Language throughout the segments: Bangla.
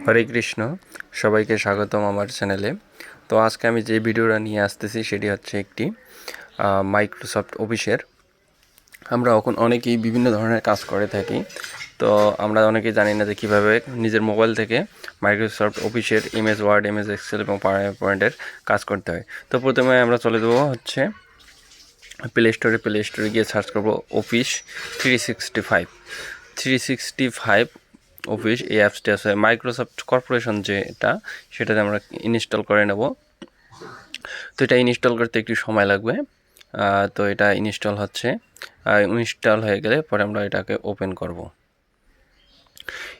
হরে কৃষ্ণ, সবাইকে স্বাগতম আমার চ্যানেলে। তো আজকে আমি যে ভিডিওটা নিয়ে আসতেছি সেটি হচ্ছে একটি মাইক্রোসফট অফিসের আমরা এখন অনেকেই বিভিন্ন ধরনের কাজ করে থাকি। তো আমরা অনেকেই জানি না যে কীভাবে নিজের মোবাইল থেকে মাইক্রোসফট অফিসের ইমেজ ওয়ার্ড ইমেজ এক্সেল এবং পাওয়ার পয়েন্টের কাজ করতে হয়। তো প্রথমে আমরা চলে দেবো হচ্ছে প্লে স্টোরে প্লে স্টোরে গিয়ে সার্চ করব office three sixty five three sixty five office, এই অ্যাপসটি আছে মাইক্রোসফট কর্পোরেশন যেটা, সেটাতে আমরা ইনস্টল করে নেব। তো এটা ইনস্টল করতে একটু সময় লাগবে। তো এটা ইনস্টল হচ্ছে। ইনস্টল হয়ে গেলে পরে আমরা এটাকে ওপেন করব।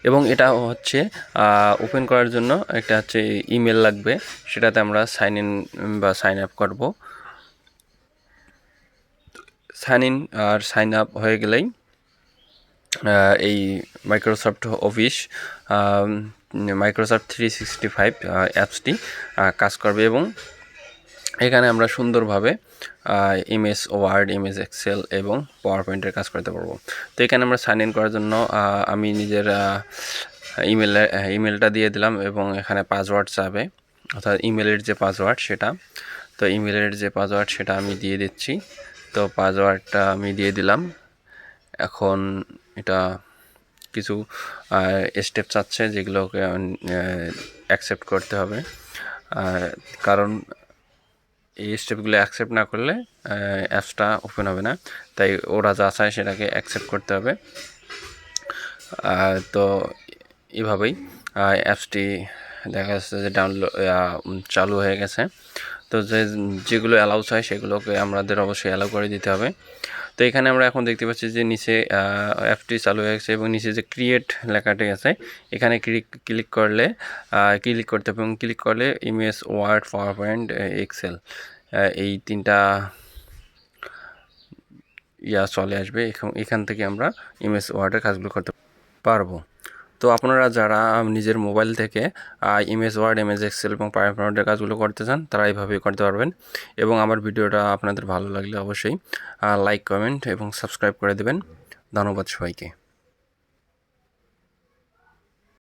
এবং এটা হচ্ছে ওপেন করার জন্য একটা হচ্ছে ইমেল লাগবে। সেটাতে আমরা সাইন ইন বা সাইন আপ করব। সাইন ইন আর সাইন আপ হয়ে গেলেই এই Microsoft office Microsoft three sixty five অ্যাপসটি কাজ করবে এবং এখানে আমরা সুন্দরভাবে ইমেজ ওয়ার্ড ইমেজ এক্সেল এবং পাওয়ার পয়েন্টের কাজ করতে পারব। তো এখানে আমরা সাইন ইন করার জন্য আমি নিজের ইমেল ইমেলটা দিয়ে দিলাম এবং এখানে পাসওয়ার্ড চাবে, অর্থাৎ ইমেলের যে পাসওয়ার্ড সেটা, তো ইমেলের যে পাসওয়ার্ড সেটা আমি দিয়ে দিচ্ছি। তো পাসওয়ার্ডটা আমি দিয়ে দিলাম। এখন এটা কিছু স্টেপ চাচ্ছে যেগুলোকে অ্যাকসেপ্ট করতে হবে। কারণ এই স্টেপগুলো অ্যাকসেপ্ট না করলে অ্যাপসটা ওপেন হবে না। তাই ওরা যা চায় সেটাকে অ্যাকসেপ্ট করতে হবে। তো এভাবেই অ্যাপসটি দেখা যাচ্ছে যে ডাউনলোড চালু হয়ে গেছে। তো যে, যেগুলো অ্যালাউ চাই সেগুলোকে আমাদের অবশ্যই অ্যালাউ করে দিতে হবে। তো এখানে আমরা এখন দেখতে পাচ্ছি যে নিচে অ্যাপটি চালু হয়ে গেছে এবং নিচে যে ক্রিয়েট লেখাটি আছে, এখানে ক্লিক ক্লিক করলে ক্লিক করতে হবে এবং ক্লিক করলে image word PowerPoint Excel এই তিনটা, ইয়া চলে আসবে। এখান- থেকে আমরা ইমেজ ওয়ার্ডের কাজগুলো করতে পারব। তো আপনারা যারা নিজের মোবাইল থেকে ইমেজ ওয়ার্ড এমএস এক্সেল এবং পাওয়ার কাজগুলো করতে চান, তারা এইভাবেই করতে পারবেন। এবং আমার ভিডিওটা আপনাদের ভালো লাগলে অবশ্যই লাইক কমেন্ট এবং সাবস্ক্রাইব করে দেবেন। ধন্যবাদ সবাইকে।